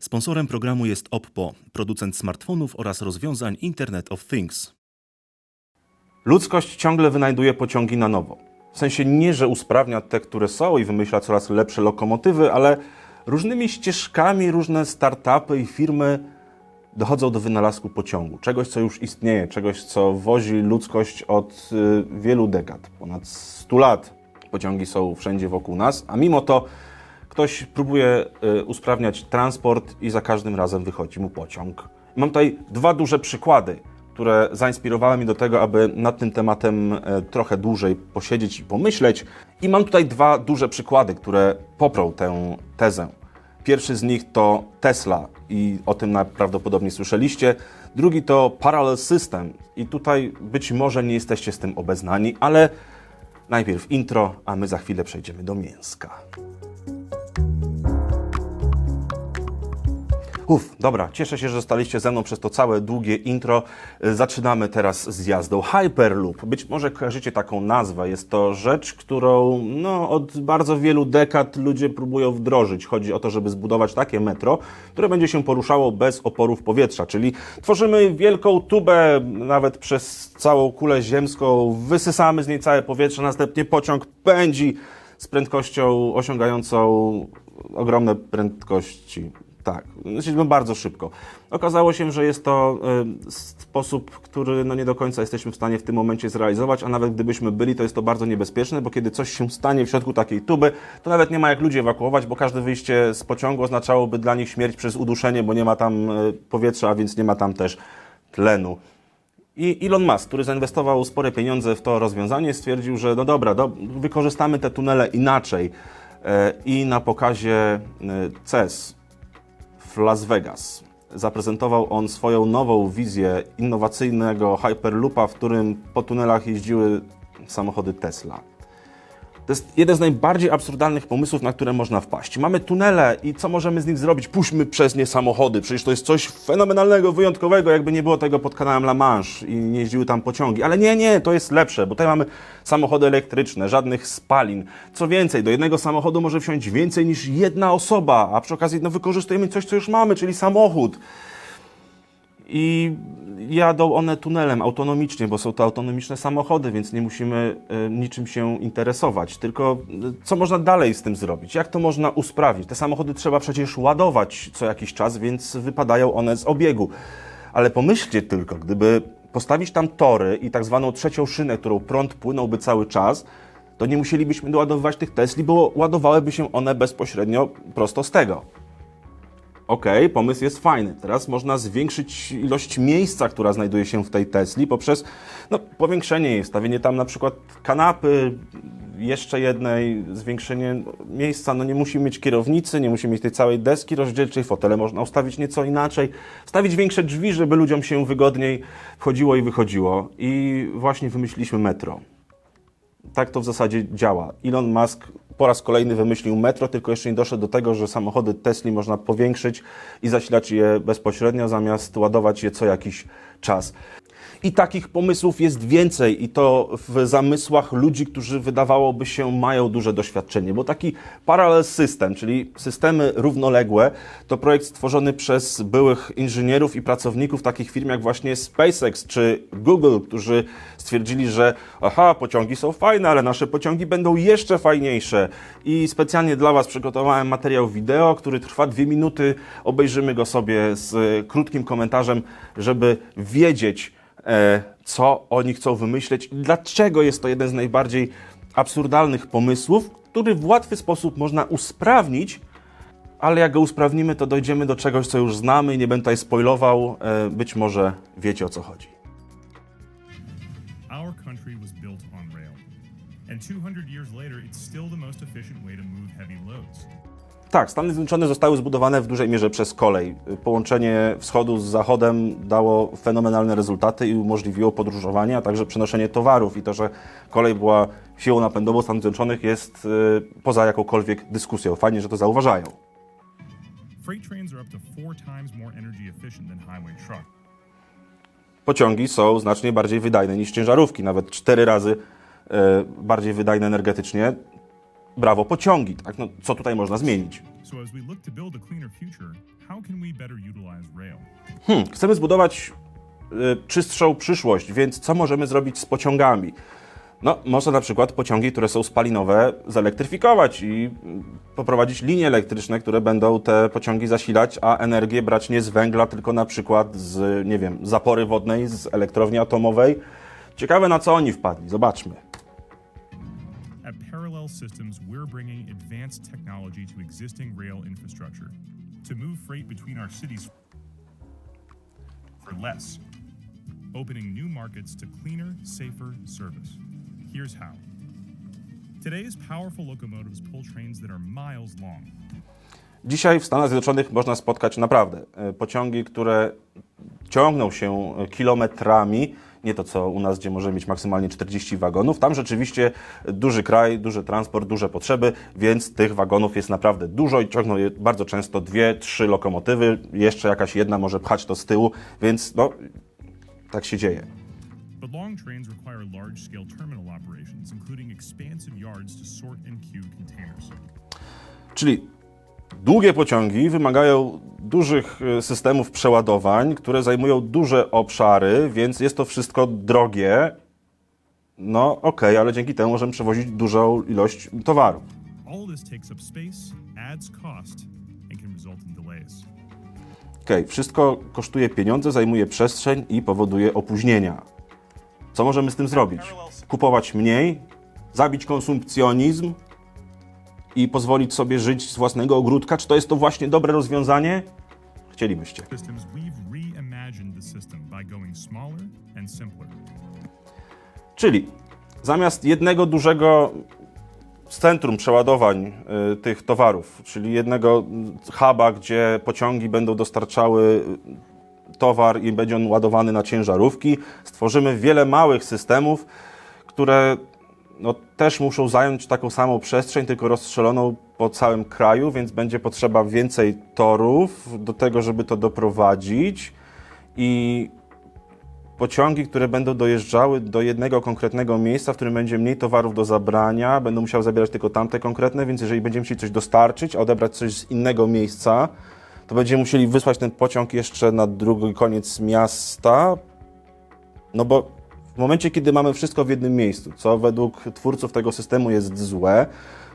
Sponsorem programu jest Oppo, producent smartfonów oraz rozwiązań Internet of Things. Ludzkość ciągle wynajduje pociągi na nowo. W sensie nie, że usprawnia te, które są i wymyśla coraz lepsze lokomotywy, ale różnymi ścieżkami różne startupy i firmy dochodzą do wynalazku pociągu. Czegoś, co już istnieje, czegoś, co wozi ludzkość od y, wielu dekad, ponad 100 lat. Pociągi są wszędzie wokół nas, a mimo to ktoś próbuje y, usprawniać transport i za każdym razem wychodzi mu pociąg. Mam tutaj dwa duże przykłady, które zainspirowały mnie do tego, aby nad tym tematem e, trochę dłużej posiedzieć i pomyśleć. I mam tutaj dwa duże przykłady, które poprą tę tezę. Pierwszy z nich to Tesla i o tym najprawdopodobniej słyszeliście. Drugi to Parallel System i tutaj być może nie jesteście z tym obeznani, ale najpierw intro, a my za chwilę przejdziemy do mięska. Uf, dobra, cieszę się, że zostaliście ze mną przez to całe długie intro. Y, Zaczynamy teraz z jazdą Hyperloop. Być może kojarzycie taką nazwę. Jest to rzecz, którą no, od bardzo wielu dekad ludzie próbują wdrożyć. Chodzi o to, żeby zbudować takie metro, które będzie się poruszało bez oporów powietrza, czyli tworzymy wielką tubę nawet przez całą kulę ziemską, wysysamy z niej całe powietrze, następnie pociąg pędzi z prędkością osiągającą ogromne prędkości. Tak, myślimy bardzo szybko. Okazało się, że jest to y, sposób, który no nie do końca jesteśmy w stanie w tym momencie zrealizować, a nawet gdybyśmy byli, to jest to bardzo niebezpieczne, bo kiedy coś się stanie w środku takiej tuby, to nawet nie ma jak ludzi ewakuować, bo każde wyjście z pociągu oznaczałoby dla nich śmierć przez uduszenie, bo nie ma tam y, powietrza, a więc nie ma tam też tlenu. I Elon Musk, który zainwestował spore pieniądze w to rozwiązanie, stwierdził, że no dobra, do, wykorzystamy te tunele inaczej. E, I na pokazie CES w Las Vegas zaprezentował on swoją nową wizję innowacyjnego Hyperloopa, w którym po tunelach jeździły samochody Tesla. To jest jeden z najbardziej absurdalnych pomysłów, na które można wpaść. Mamy tunele i co możemy z nich zrobić? Puśćmy przez nie samochody. Przecież to jest coś fenomenalnego, wyjątkowego, jakby nie było tego pod kanałem La Manche i nie jeździły tam pociągi. Ale nie, nie, to jest lepsze, bo tutaj mamy samochody elektryczne, żadnych spalin. Co więcej, do jednego samochodu może wsiąść więcej niż jedna osoba, a przy okazji no, wykorzystujemy coś, co już mamy, czyli samochód i jadą one tunelem autonomicznie, bo są to autonomiczne samochody, więc nie musimy e, niczym się interesować. Tylko e, co można dalej z tym zrobić? Jak to można usprawnić? Te samochody trzeba przecież ładować co jakiś czas, więc wypadają one z obiegu. Ale pomyślcie tylko, gdyby postawić tam tory i tak zwaną trzecią szynę, którą prąd płynąłby cały czas, to nie musielibyśmy doładowywać tych Tesli, bo ładowałyby się one bezpośrednio prosto z tego. Okej, pomysł jest fajny. Teraz można zwiększyć ilość miejsca, która znajduje się w tej Tesli poprzez no, powiększenie jej, wstawienie tam na przykład kanapy, jeszcze jednej, zwiększenie miejsca. No nie musimy mieć kierownicy, nie musimy mieć tej całej deski rozdzielczej, fotele można ustawić nieco inaczej, wstawić większe drzwi, żeby ludziom się wygodniej wchodziło i wychodziło. I właśnie wymyśliliśmy metro tak to w zasadzie działa. Elon Musk po raz kolejny wymyślił metro, tylko jeszcze nie doszedł do tego, że samochody Tesli można powiększyć i zasilać je bezpośrednio, zamiast ładować je co jakiś czas. I takich pomysłów jest więcej, i to w zamysłach ludzi, którzy wydawałoby się mają duże doświadczenie, bo taki parallel system, czyli systemy równoległe, to projekt stworzony przez byłych inżynierów i pracowników takich firm jak właśnie SpaceX czy Google, którzy stwierdzili, że aha, pociągi są fajne, ale nasze pociągi będą jeszcze fajniejsze. I specjalnie dla Was przygotowałem materiał wideo, który trwa dwie minuty. Obejrzymy go sobie z krótkim komentarzem, żeby wiedzieć, co oni chcą wymyśleć i dlaczego jest to jeden z najbardziej absurdalnych pomysłów, który w łatwy sposób można usprawnić, ale jak go usprawnimy, to dojdziemy do czegoś, co już znamy i nie będę tutaj spoilował. E, być może wiecie o co chodzi. Our country was built on rail. And 200 years later, it's still the most efficient way to move heavy loads. Tak, Stany Zjednoczone zostały zbudowane w dużej mierze przez kolej. Połączenie wschodu z zachodem dało fenomenalne rezultaty i umożliwiło podróżowanie, a także przenoszenie towarów. I to, że kolej była siłą napędową Stanów Zjednoczonych jest y, poza jakąkolwiek dyskusją. Fajnie, że to zauważają. Pociągi są znacznie bardziej wydajne niż ciężarówki, nawet cztery razy y, bardziej wydajne energetycznie. Brawo pociągi, tak? No, co tutaj można zmienić? Hmm, chcemy zbudować y, czystszą przyszłość, więc co możemy zrobić z pociągami? No, można na przykład pociągi, które są spalinowe, zelektryfikować i mm, poprowadzić linie elektryczne, które będą te pociągi zasilać, a energię brać nie z węgla, tylko na przykład z, nie wiem, zapory wodnej, z elektrowni atomowej. Ciekawe, na co oni wpadli. Zobaczmy. Parallel Systems, we're bringing advanced technology to existing rail infrastructure to move freight between our cities for less, opening new markets to cleaner, safer service. Here's how. Today's powerful locomotives pull trains that are miles long. Dzisiaj w Stanach Zjednoczonych można spotkać naprawdę pociągi, które ciągną się kilometrami, nie to co u nas, gdzie możemy mieć maksymalnie 40 wagonów. Tam rzeczywiście duży kraj, duży transport, duże potrzeby, więc tych wagonów jest naprawdę dużo i ciągną je bardzo często dwie, trzy lokomotywy, jeszcze jakaś jedna może pchać to z tyłu, więc no, tak się dzieje. But long trains require large scale terminal operations, including expansive yards to sort and queue containers. Czyli długie pociągi wymagają dużych e, systemów przeładowań, które zajmują duże obszary, więc jest to wszystko drogie. No okej, ale dzięki temu możemy przewozić dużą ilość towaru. Okej, wszystko kosztuje pieniądze, zajmuje przestrzeń i powoduje opóźnienia. Co możemy z tym zrobić? Kupować mniej, zabić konsumpcjonizm i pozwolić sobie żyć z własnego ogródka? Czy to jest to właśnie dobre rozwiązanie? Chcielibyście. Czyli zamiast jednego dużego centrum przeładowań y, tych towarów, czyli jednego huba, gdzie pociągi będą dostarczały towar i będzie on ładowany na ciężarówki, stworzymy wiele małych systemów, które no, też muszą zająć taką samą przestrzeń, tylko rozstrzeloną po całym kraju, więc będzie potrzeba więcej torów do tego, żeby to doprowadzić. I pociągi, które będą dojeżdżały do jednego konkretnego miejsca, w którym będzie mniej towarów do zabrania, będą musiały zabierać tylko tamte konkretne, więc jeżeli będziemy chcieli coś dostarczyć, a odebrać coś z innego miejsca, to będziemy musieli wysłać ten pociąg jeszcze na drugi koniec miasta, no bo w momencie, kiedy mamy wszystko w jednym miejscu, co według twórców tego systemu jest złe,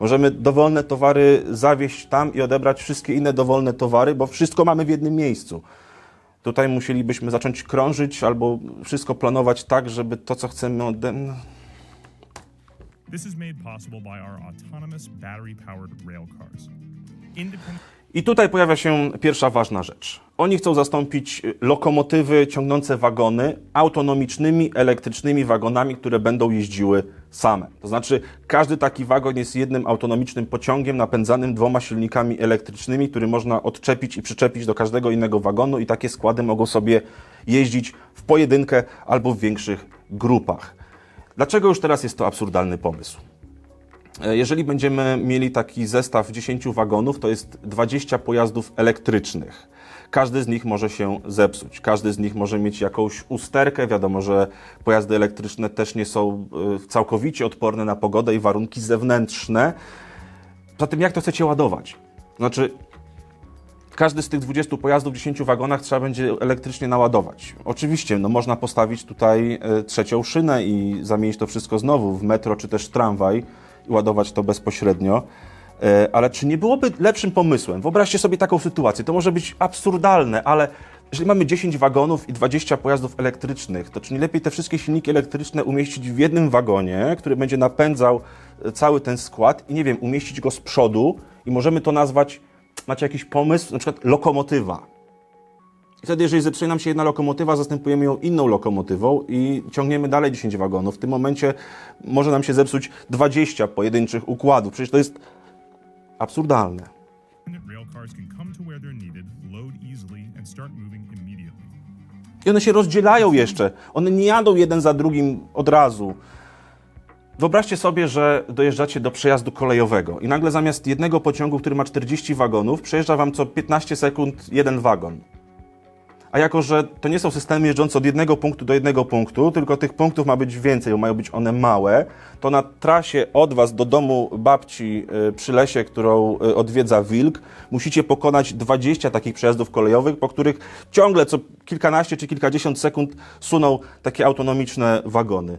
możemy dowolne towary zawieźć tam i odebrać wszystkie inne dowolne towary, bo wszystko mamy w jednym miejscu. Tutaj musielibyśmy zacząć krążyć albo wszystko planować tak, żeby to, co chcemy ode... no, This is made possible by our autonomous battery powered rail cars. Independent. I tutaj pojawia się pierwsza ważna rzecz. Oni chcą zastąpić y, lokomotywy ciągnące wagony autonomicznymi, elektrycznymi wagonami, które będą jeździły same. To znaczy, każdy taki wagon jest jednym autonomicznym pociągiem napędzanym dwoma silnikami elektrycznymi, który można odczepić i przyczepić do każdego innego wagonu, i takie składy mogą sobie jeździć w pojedynkę albo w większych grupach. Dlaczego już teraz jest to absurdalny pomysł? E, Jeżeli będziemy mieli taki zestaw 10 wagonów, to jest 20 pojazdów elektrycznych. Każdy z nich może się zepsuć, każdy z nich może mieć jakąś usterkę. Wiadomo, że pojazdy elektryczne też nie są e, całkowicie odporne na pogodę i warunki zewnętrzne. Zatem jak to chcecie ładować? Znaczy, każdy z tych 20 pojazdów w 10 wagonach trzeba będzie elektrycznie naładować. Oczywiście, no można postawić tutaj e, trzecią szynę i zamienić to wszystko znowu w metro czy też tramwaj ładować to bezpośrednio. E, Ale czy nie byłoby lepszym pomysłem? Wyobraźcie sobie taką sytuację. To może być absurdalne, ale jeżeli mamy 10 wagonów i 20 pojazdów elektrycznych, to czy nie lepiej te wszystkie silniki elektryczne umieścić w jednym wagonie, który będzie napędzał e, cały ten skład i nie wiem, umieścić go z przodu i możemy to nazwać, macie jakiś pomysł, na przykład lokomotywa. Wtedy, jeżeli zepsuje nam się jedna lokomotywa, zastępujemy ją inną lokomotywą i ciągniemy dalej 10 wagonów. W tym momencie może nam się zepsuć 20 pojedynczych układów. Przecież to jest absurdalne. I one się rozdzielają jeszcze. One nie jadą jeden za drugim od razu. Wyobraźcie sobie, że dojeżdżacie do przejazdu kolejowego i nagle zamiast jednego pociągu, który ma 40 wagonów, przejeżdża wam co 15 sekund jeden wagon. A jako, że to nie są systemy jeżdżące od jednego punktu do jednego punktu, tylko tych punktów ma być więcej, bo mają być one małe, to na trasie od Was do domu babci y, przy lesie, którą y, odwiedza wilk, musicie pokonać 20 takich przejazdów kolejowych, po których ciągle co kilkanaście czy kilkadziesiąt sekund suną takie autonomiczne wagony.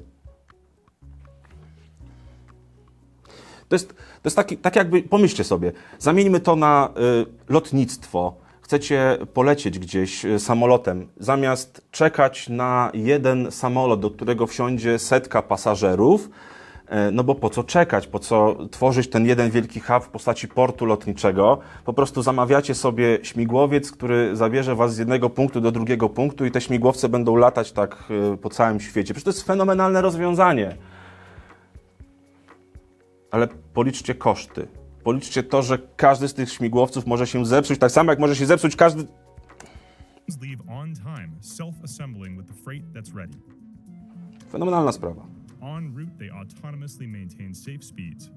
To jest, to jest taki, tak jakby, pomyślcie sobie, zamieńmy to na y, lotnictwo. Chcecie polecieć gdzieś y, samolotem. Zamiast czekać na jeden samolot, do którego wsiądzie setka pasażerów, y, no bo po co czekać, po co tworzyć ten jeden wielki hub w postaci portu lotniczego? Po prostu zamawiacie sobie śmigłowiec, który zabierze was z jednego punktu do drugiego punktu i te śmigłowce będą latać tak y, po całym świecie. Przecież to jest fenomenalne rozwiązanie. Ale policzcie koszty. Policzcie to, że każdy z tych śmigłowców może się zepsuć, tak samo jak może się zepsuć każdy. Fenomenalna sprawa. En route, they autonomously maintain safe speeds,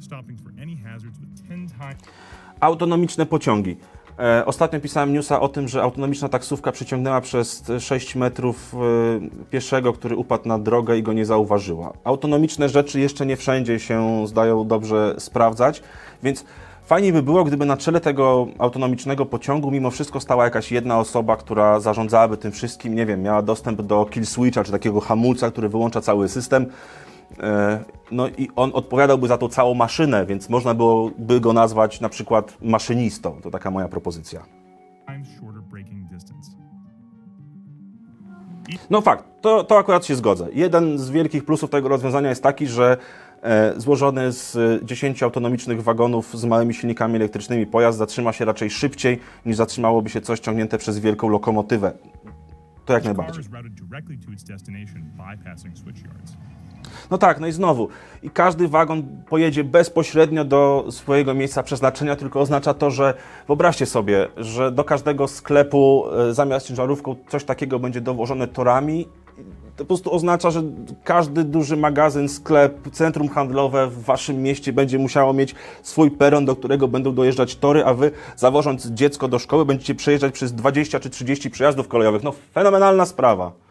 stopping for any hazards with 10 times Autonomiczne pociągi. E, ostatnio pisałem newsa o tym, że autonomiczna taksówka przyciągnęła przez 6 metrów e, pieszego, który upadł na drogę i go nie zauważyła. Autonomiczne rzeczy jeszcze nie wszędzie się zdają dobrze sprawdzać, więc fajnie by było, gdyby na czele tego autonomicznego pociągu mimo wszystko stała jakaś jedna osoba, która zarządzałaby tym wszystkim, nie wiem, miała dostęp do kill switcha, czy takiego hamulca, który wyłącza cały system. E, No i on odpowiadałby za tą całą maszynę, więc można byłoby go nazwać na przykład maszynistą. To taka moja propozycja. No fakt, to, to akurat się zgodzę. Jeden z wielkich plusów tego rozwiązania jest taki, że e, złożony z e, 10 autonomicznych wagonów z małymi silnikami elektrycznymi pojazd zatrzyma się raczej szybciej niż zatrzymałoby się coś ciągnięte przez wielką lokomotywę. To jak najbardziej. No tak, no i znowu. I każdy wagon pojedzie bezpośrednio do swojego miejsca przeznaczenia, tylko oznacza to, że wyobraźcie sobie, że do każdego sklepu e, zamiast ciężarówką coś takiego będzie dowożone torami. To po prostu oznacza, że każdy duży magazyn, sklep, centrum handlowe w waszym mieście będzie musiało mieć swój peron, do którego będą dojeżdżać tory, a wy zawożąc dziecko do szkoły będziecie przejeżdżać przez 20 czy 30 przejazdów kolejowych. No fenomenalna sprawa.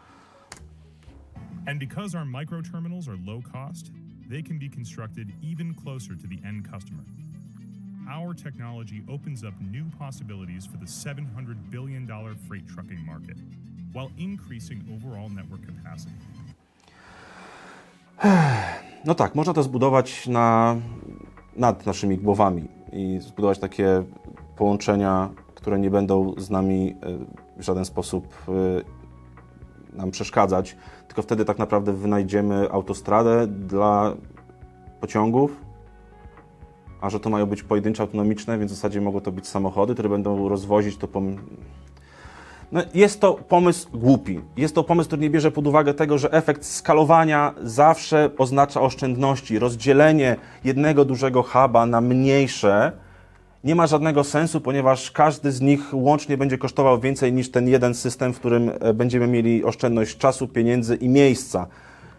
And because our microterminals are low cost, they can be constructed even closer to the end customer. Our technology opens up new possibilities for the $700 billion freight trucking market while increasing overall network capacity. No tak, można to zbudować na, nad naszymi głowami i zbudować takie połączenia, które nie będą z nami w żaden sposób nam przeszkadzać, tylko wtedy tak naprawdę wynajdziemy autostradę dla pociągów, a że to mają być pojedyncze autonomiczne, więc w zasadzie mogą to być samochody, które będą rozwozić to po, no, jest to pomysł głupi. Jest to pomysł, który nie bierze pod uwagę tego, że efekt skalowania zawsze oznacza oszczędności. Rozdzielenie jednego dużego huba na mniejsze nie ma żadnego sensu, ponieważ każdy z nich łącznie będzie kosztował więcej niż ten jeden system, w którym e, będziemy mieli oszczędność czasu, pieniędzy i miejsca.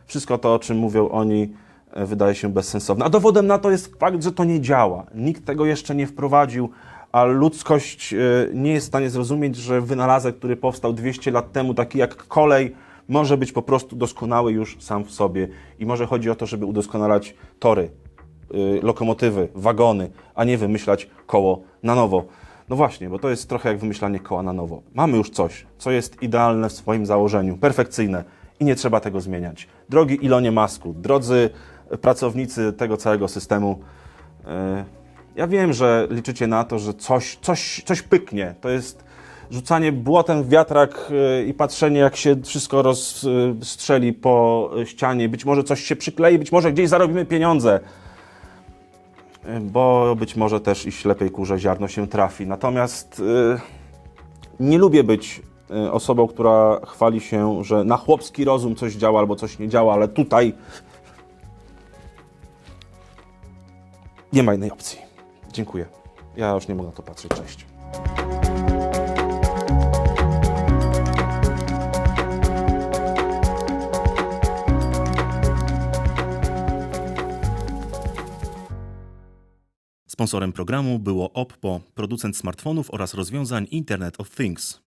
Wszystko to, o czym mówią oni, e, wydaje się bezsensowne. A dowodem na to jest fakt, że to nie działa. Nikt tego jeszcze nie wprowadził, a ludzkość e, nie jest w stanie zrozumieć, że wynalazek, który powstał 200 lat temu, taki jak kolej, może być po prostu doskonały już sam w sobie. I może chodzi o to, żeby udoskonalać tory, lokomotywy, wagony, a nie wymyślać koło na nowo. No właśnie, bo to jest trochę jak wymyślanie koła na nowo. Mamy już coś, co jest idealne w swoim założeniu, perfekcyjne i nie trzeba tego zmieniać. Drogi Ilonie Masku, drodzy pracownicy tego całego systemu, y, ja wiem, że liczycie na to, że coś, coś, coś pyknie. To jest rzucanie błotem w wiatrak y, i patrzenie, jak się wszystko rozstrzeli po ścianie. Być może coś się przyklei, być może gdzieś zarobimy pieniądze bo być może też i ślepej kurze ziarno się trafi. Natomiast y, nie lubię być y, osobą, która chwali się, że na chłopski rozum coś działa albo coś nie działa, ale tutaj nie ma innej opcji. Dziękuję. Ja już nie mogę na to patrzeć. Cześć. Sponsorem programu było Oppo, producent smartfonów oraz rozwiązań Internet of Things.